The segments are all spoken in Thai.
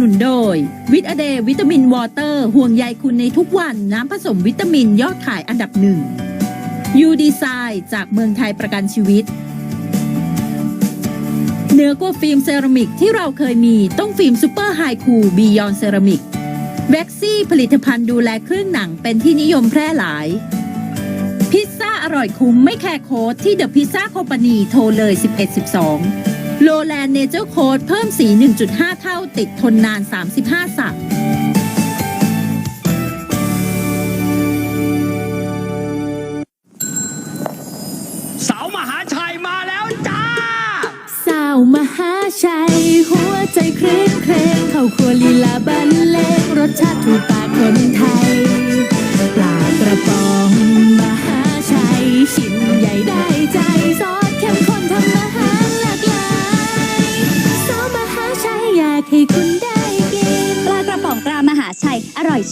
นุนโดย วิตอเดวิตามินวอเตอร์ ห่วงใยคุณในทุกวันน้ำผสมวิตามินยอดขายอันดับหนึ่งยูดีไซน์จากเมืองไทยประกันชีวิต เนื้อกว่าฟิล์มเซรามิกที่เราเคยมีต้องฟิล์มซูเปอร์ไฮคูบียอนเซรามิกแว็กซี่ผลิตภัณฑ์ดูแลเครื่องหนังเป็นที่นิยมแพร่หลาย พิซซ่าอร่อยคุ้มไม่แคร์โค้ดที่เดอะพิซซ่าคอมพานีโทรเลย 1112 โลแลนเนเจอร์โค้ดเพิ่มสี 1.5 เท่าติดทนนาน 35 สัปสาวมหาชัยมาแล้วจ้า สาวมหาชัย หัวใจคลื่นเครงเข้าครัวลีลาบันเลงรสชาติถูกปากคนไทย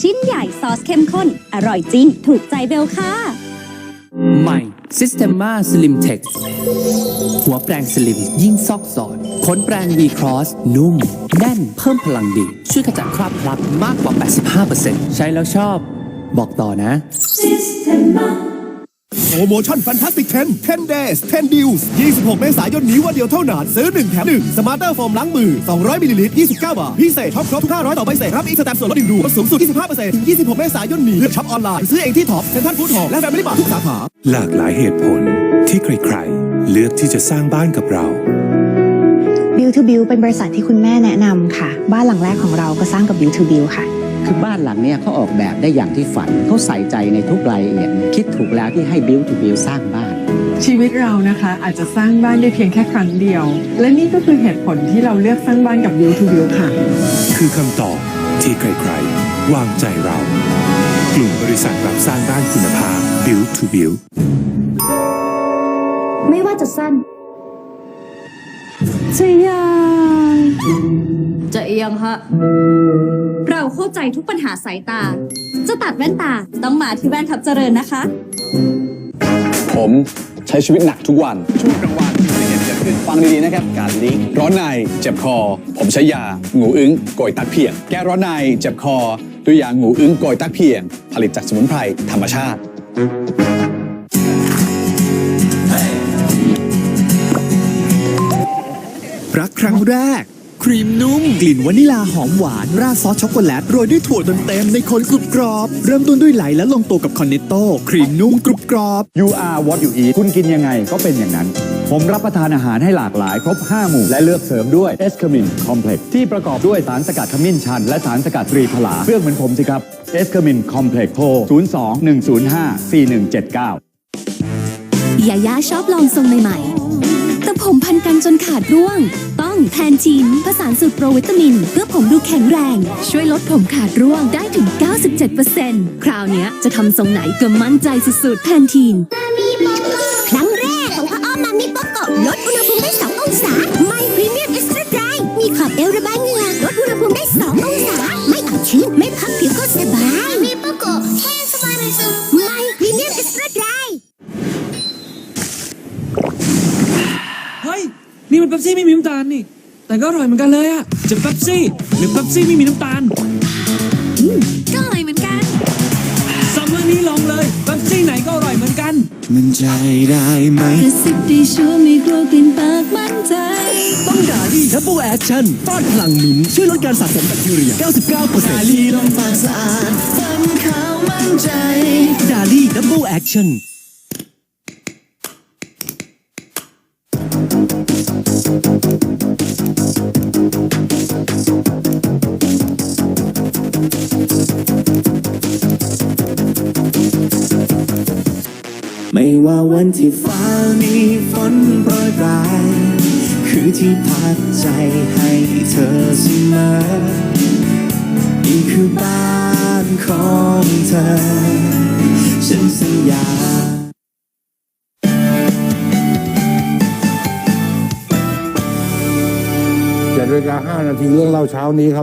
ชิ้นใหญ่ซอสเข้มข้น อร่อยจริง ถูกใจเบลค่ะ ใหม่ Systema Slim Text หัวแปรงสลิมยิ่งซอกซอนขนแปรง V Cross นุ่ม แน่นเพิ่มพลังดี ช่วยขจัดคราบพลับมากกว่า 85%ใช้แล้วชอบ บอกต่อนะโปรโมชั่น Fantastic 10 10 days 10 deals 26 เมษายนนี้วันเดียวเท่านั้นซื้อ 1 แถม 1 สมาร์เตอร์โฟมล้างมือ 200มิลลิลิตร29 บาท พิเศษช็อปครบทุก500 ต่อใบเสร็จรับอีกสแตมป์ส่วนลดดึงดูลดสูงสุด 25%ถึง 26 เมษายนนี้เลือกช็อปออนไลน์ซื้อเองที่ท็อปเซ็นทรัลฟู้ดหอลล์และแฟมิลี่มาร์ททุกสาขาหลากหลายเหตุผลที่ใครๆเลือกที่จะสร้างบ้านกับเรา Build to Build เป็นบริษัทที่คุณแม่แนะนำค่ะ บ้านหลังแรกของเราก็สร้างกับ Build to Build ค่ะ คือบ้านหลังเนี้ยเขาออกแบบได้อย่างที่ฝันเขาใส่ใจในทุกรายละเอียดคิดถูกแล้วที่ให้ Build to Build สร้างบ้าน ชีวิตเรานะคะอาจจะสร้างบ้านได้เพียงแค่ครั้งเดียว และนี่ก็คือเหตุผลที่เราเลือกสร้างบ้านกับ Build to Build ค่ะ คือคำตอบที่ใครๆวางใจเรา กลุ่มบริษัทรับสร้างบ้านคุณภาพ Build to Build ไม่ว่าจะสั้นจะยัง จะเอียงฮะ เราเข้าใจทุกปัญหาสายตา จะตัดแว่นตาต้องมาที่แว่นทับเจริญนะคะ ผมใช้ชีวิตหนักทุกวันช่วงกลางวันมีอุบัติเหตุเกิดขึ้นฟังดีๆนะครับการลิงร้อนในเจ็บคอ ผมใช้ยางูอึ้งโกยตักเพียง แก้ร้อนในเจ็บคอ ด้วยยางูอึ้งโกยตักเพียง ผลิตจากสมุนไพรธรรมชาติรักครั้งแรก ครีมนุ่ม กลิ่นวานิลาหอมหวาน ราดซอสช็อกโกแลตโรยด้วยถั่วเต็มๆในคนกรุบกรอบ เริ่มต้นด้วยไหลและลงตัวกับคอนเนตโต้ครีมนุ่มกรุบกรอบ You are what you eat คุณกินยังไงก็เป็นอย่างนั้น ผมรับประทานอาหารให้หลากหลาย ครบ 5 หมู่ และเลือกเสริมด้วยเอสคามินคอมเพล็กซ์ที่ประกอบด้วยสารสกัดขมิ้นชัน และสารสกัดตรีผลาเรื่องเหมือนผมสิครับเอสคามินคอมเพล็กซ์โทร02 105 4179ยาย่าชอบลองทรงใหม่ๆ แต่ผมพันกันจนขาดร่วง ต้องแทนทีนผสานสูตรโปรวิตามิน เพื่อผมดูแข็งแรง ช่วยลดผมขาดร่วงได้ถึง 97%คราวเนี้ยจะทำทรงไหนก็มั่นใจสุดๆแทนทีน ครั้งแรกของพ่ออ้อมมามิโปโกะลดอุณหภูมิได้ 2 องศา ไม่พรีเมียมเอ็กซ์ตร้าไดมีขอบเอวระบายเหงื่อลดอุณหภูมิได้ 2 องศา ไม่อับชื้น นี่มันเป๊ปซี่ไม่มีน้ำตาลนี่ แต่ก็อร่อยเหมือนกันเลยอะจะเป๊ปซี่ หรือเป๊ปซี่ไม่มีน้ำตาลก็อร่อยเหมือนกัน ซัมเมอร์นี้ลองเลยเป๊ปซี่ไหนก็อร่อยเหมือนกัน มันใจได้ไหมกระซิบได้ชัวร์ไม่กลัวกลิ่นปากมั่นใจ ต้องดาลี่ดับเบิลแอคชั่นต้านพลังมิ้นท์ช่วยลดการสะสมแบคทีเรีย 99%ดาลี่ลองปากสะอาดฟันขาวมั่นใจ ดาลี่ดับเบิลแอคชั่น ไม่ว่าวันที่ฟ้ามีฝนโปรยปลาย คือที่พักใจให้เธอเสมอนี่คือบ้านของเธอ ฉันสัญญา เวลาฬิกาห้านาทีเรื่องเล่าเช้านี้ครับ